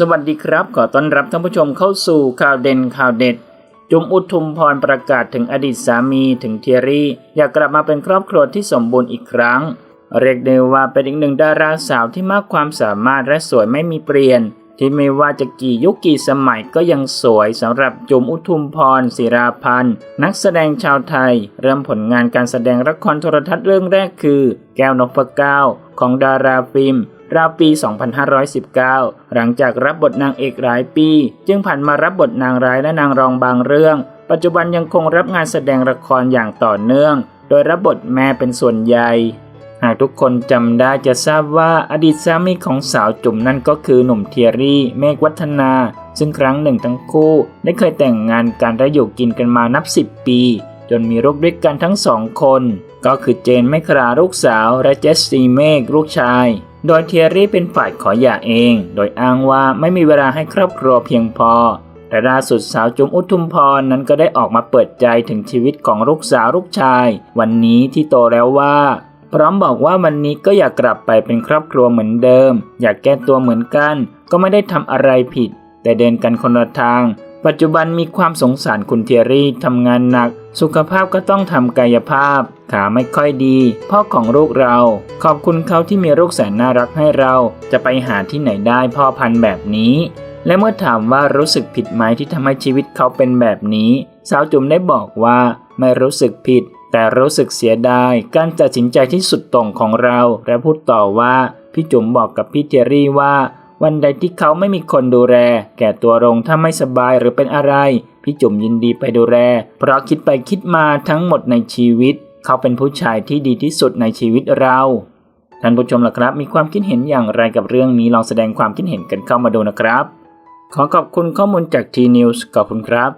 สวัสดีครับ ขอต้อนรับท่านผู้ชมเข้าสู่ข่าวเด่นข่าวเด็ด จุมอุทุมพรประกาศถึงอดีตสามีถึงเทียรี่ อยากกลับมาเป็นครอบครัวที่สมบูรณ์อีกครั้ง เรียกได้ว่าเป็นอีกหนึ่งดาราสาวที่มากความสามารถและสวยไม่มีเปลี่ยน ที่ไม่ว่าจะกี่ยุคกี่สมัยก็ยังสวยสำหรับจุมอุทุมพรศิราพันธ์นักแสดงชาวไทย เริ่มผลงานการแสดงละครโทรทัศน์เรื่องแรกคือ แก้วนพเก้าของดาราฟิล์ม ราวปี 2519 หลังจากรับบทนางเอกหลายปี จึงผ่านมารับบทนางร้ายและนางรองบางเรื่อง ปัจจุบันยังคงรับงานแสดงละครอย่างต่อเนื่อง โดยรับบทแม่เป็นส่วนใหญ่ หากทุกคนจำได้จะทราบว่าอดีตสามีของสาวจุ๋มนั่นก็คือหนุ่มเทียรี่ เมฆวัฒนา ซึ่งครั้งหนึ่งทั้งคู่ ได้เคยแต่งงานกันและอยู่กินกันมานับ 10 ปี จนมีลูกด้วยกันทั้งสองคน ก็คือเจนเมคราลูกสาวและเจสซีเมฆลูกชายโดยเทียรี่เป็นฝ่ายขอหย่าเอง โดยอ้างว่าไม่มีเวลาให้ครอบครัวเพียงพอ แต่ล่าสุดสาวจุ๋มอุทุมพรนั้นก็ได้ออกมาเปิดใจถึงชีวิตของลูกสาวลูกชาย วันนี้ที่โตแล้วว่า พร้อมบอกว่าวันนี้ก็อยากกลับไปเป็นครอบครัวเหมือนเดิม อยากแก้ตัวเหมือนกัน ก็ไม่ได้ทำอะไรผิด แต่เดินกันคนละทาง ปัจจุบันมีความสงสารคุณเทียรี่ทำงานหนัก สุขภาพก็ต้องทำกายภาพ ขาไม่ค่อยดี พ่อของลูกเรา ขอบคุณเขาที่มีลูกแสนน่ารักให้เราจะไปหาที่ไหนได้พ่อพันธุ์แบบนี้ และเมื่อถามว่ารู้สึกผิดไหมที่ทำให้ชีวิตเขาเป็นแบบนี้ สาวจุ๋มได้บอกว่าไม่รู้สึกผิด แต่รู้สึกเสียดายการตัดสินใจที่สุดต่งของเรา และพูดต่อว่าพี่จุ๋มบอกกับพี่เทยรี่ว่า วันใดที่เขาไม่มีคนดูแล แก่ตัวลงถ้าไม่สบายหรือเป็นอะไร พี่จุ๋มยินดีไปดูแล เพราะคิดไปคิดมาทั้งหมดในชีวิต เขาเป็นผู้ชายที่ดีที่สุดในชีวิตเราท่านผู้ชมล่ะครับ มีความคิดเห็นอย่างไรกับเรื่องนี้ลองแสดงความคิดเห็นกันเข้ามาดูนะครับ ขอขอบคุณข้อมูลจาก T News ขอบคุณครับ